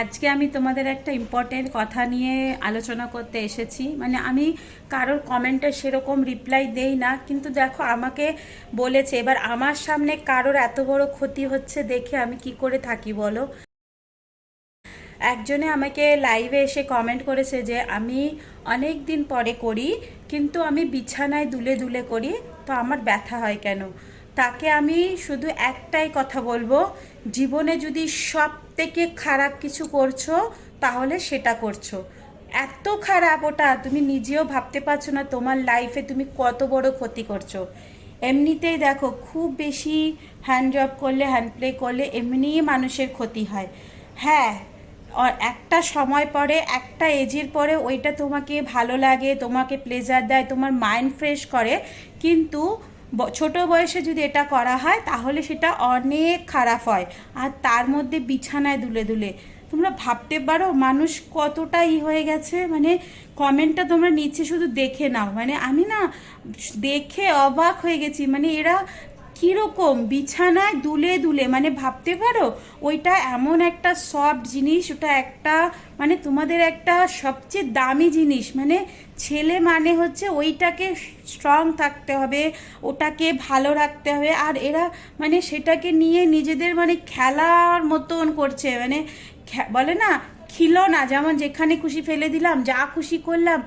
আজকে আমি তোমাদের একটা ইম্পর্টেন্ট কথা নিয়ে আলোচনা করতে এসেছি। মানে আমি কারোর কমেন্টে সেরকম রিপ্লাই দেই না, কিন্তু দেখো আমাকে বলেছে, এবার আমার সামনে কারোর এত বড় ক্ষতি হচ্ছে দেখে আমি কি করে থাকি বলো? একজনে আমাকে লাইভে এসে কমেন্ট করেছে যে, আমি অনেক দিন পরে করি, কিন্তু আমি বিছানায় দুলে দুলে করি, তো আমার ব্যথা হয় কেন? তাকে আমি শুধু একটাই কথা বলব, জীবনে যদি সব থেকে খারাপ কিছু করছ, তাহলে সেটা করছ। এত খারাপ ওটা তুমি নিজেও ভাবতে পারছ না তোমার লাইফে তুমি কত বড় ক্ষতি করছ। এমনিতেই দেখো, খুব বেশি হ্যান্ড জব করলে হ্যান্ড প্লে করলে এমনিই মানুষের ক্ষতি হয়। হ্যাঁ একটা সময় পরে, একটা এজের পরে ওইটা তোমাকে ভালো লাগে, তোমাকে প্লেজার দেয়, তোমার মাইন্ড ফ্রেশ করে, কিন্তু ছোট বয়সে যদি এটা করা হয়, তাহলে সেটা অনেক খারাপ হয়। আর তার মধ্যে বিছানায় দুলে দুলে। তোমরা ভাবতে পারো মানুষ কতটা ই হয়ে গেছে। মানে কমেন্টটা তোমরা নিচে শুধু দেখে নাও। মানে আমি না দেখে অবাক হয়ে গেছি। মানে এরা কীরকম বিছানায় দুলে দুলে মানে ভাবতে পারো ওইটা এমন একটা সফট জিনিস, ওটা একটা মানে তোমাদের একটা সবচেয়ে দামি জিনিস মানে ছেলে মানে হচ্ছে ওইটাকে স্ট্রং থাকতে হবে, ওটাকে ভালো রাখতে হবে, আর এরা মানে সেটাকে নিয়ে নিজেদের মানে খেলার মতন করছে মানে বলে না খিলনা যেমন যেখানে খুশি ফেলে দিলাম, যা খুশি করলাম,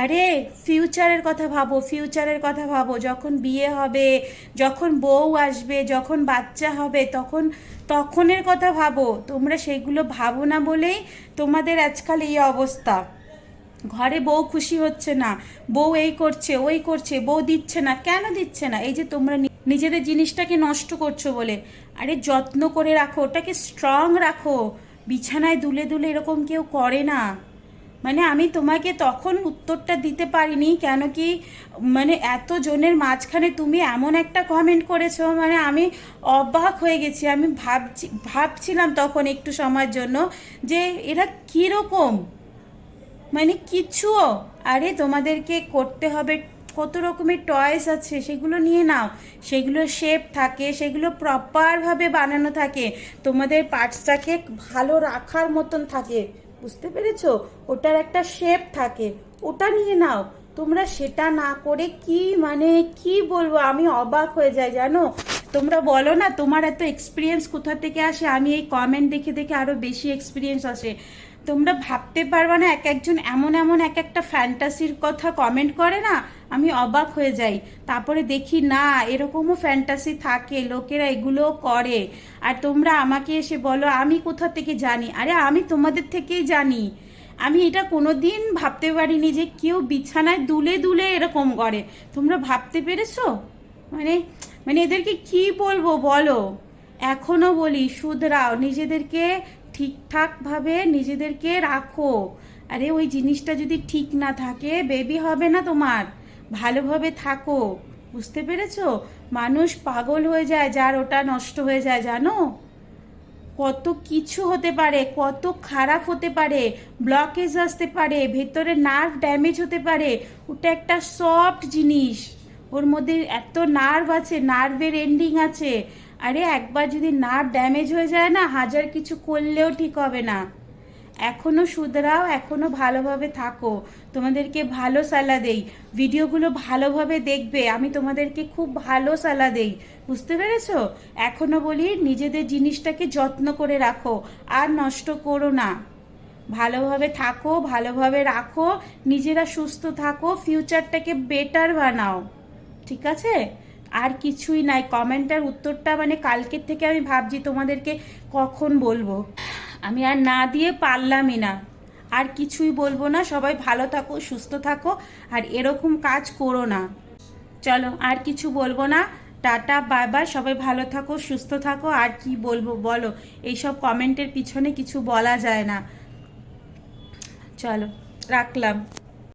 আরে ফিউচারের কথা ভাবো ফিউচারের কথা ভাবো, যখন বিয়ে হবে, যখন বউ আসবে, যখন বাচ্চা হবে, তখন, তখনের কথা ভাবো। তোমরা সেগুলো ভাবো না বলেই তোমাদের আজকাল এই অবস্থা। ঘরে বউ খুশি হচ্ছে না, বউ এই করছে, ওই করছে, বউ দিচ্ছে না, কেন দিচ্ছে না? এই যে তোমরা নিজেদের জিনিসটাকে নষ্ট করছ বলে, আরে যত্ন করে রাখো, ওটাকে স্ট্রং রাখো। বিছানায় দুলে দুলে এরকম কেউ করে না। মানে আমি তোমাকে তখন উত্তরটা দিতে পারিনি, কেন কি মানে এত জনের মাঝখানে তুমি এমন একটা কমেন্ট করেছ মানে আমি অবাক হয়ে গেছি। আমি ভাবছি, ভাবছিলাম তখন একটু সময়ের জন্য যে এরা কীরকম? মানে কিছুও আরে তোমাদেরকে করতে হবে কত রকমের টয়েস আছে, সেগুলো নিয়ে নাও। সেগুলো শেপ থাকে, সেগুলো প্রপারভাবে বানানো থাকে। তোমাদের পার্টসটাকে ভালো রাখার মতন থাকে। বুঝতে পেরেছ? ওটার একটা শেপ থাকে। ওটা নিয়ে নাও। তোমরা সেটা না করে কি মানে কি বলব? আমি অবাক হয়ে যাই, জানো? তোমরা বলো না, তোমার এত এক্সপিরিয়েন্স কোথা থেকে আসে? আমি এই কমেন্ট দেখে দেখে আরও বেশি এক্সপিরিয়েন্স আসে। তোমরা ভাবতে পারবে না, এক একজন এমন এমন এক একটা ফ্যান্টাসির কথা কমেন্ট করে না, আমি অবাক হয়ে যাই। তারপরে দেখি, না, এরকমও ফ্যান্টাসি থাকে, লোকেরা এগুলো করে। আর তোমরা আমাকে এসে বলো, আমি কোথা থেকে জানি? আরে, আমি তোমাদের থেকেই জানি। আমি এটা কোনোদিন ভাবতে পারিনি যে কেউ বিছানায় দুলে দুলে এরকম করে। তোমরা ভাবতে পেরেছ? মানে মানে এদেরকে কি বলব বলো? এখনও বলি, শুধরাও। নিজেদেরকে ঠিকঠাকভাবে নিজেদেরকে রাখো। আরে, ওই জিনিসটা যদি ঠিক না থাকে বেবি হবে না তোমার। ভালোভাবে থাকো। বুঝতে পেরেছ? মানুষ পাগল হয়ে যায়, যার ওটা নষ্ট হয়ে যায়, জানো? কত কিছু হতে পারে, কত খারাপ হতে পারে ব্লকেজ আসতে পারে, ভেতরে নার্ভ ড্যামেজ হতে পারে। ওটা একটা সফট জিনিস। ওর মধ্যে এত নার্ভ আছে নার্ভের এন্ডিং আছে। আরে একবার যদি নার্ভ ড্যামেজ হয়ে যায় না, হাজার কিছু করলেও ঠিক হবে না। এখনও শুধরাও, এখনও ভালোভাবে থাকো। তোমাদেরকে ভালো সালা দেই। ভিডিওগুলো ভালোভাবে দেখবে। আমি তোমাদেরকে খুব ভালো সালা দেই। বুঝতে পেরেছ? এখনও বলি, নিজেদের জিনিসটাকে যত্ন করে রাখো। আর নষ্ট করো না। ভালোভাবে থাকো, ভালোভাবে রাখো। নিজেরা সুস্থ থাকো, ফিউচারটাকে বেটার বানাও। ঠিক আছে? আর কিছুই নাই। কমেন্টার উত্তরটা মানে কালকের থেকে আমি ভাবছি তোমাদেরকে কখন বলব। আমি আর না দিয়ে পারলামই না। আর কিছুই বলব না। সবাই ভালো থাকো, সুস্থ থাকো, আর এরকম কাজ করো না। চলো, আর কিছু বলব না। Tata, bye bye. সবাই ভালো থাকো, সুস্থ থাকো। আর কি বলব বলো? এইসব কমেন্টের পিছনে কিছু বলা যায় না। চলো, রাখলাম।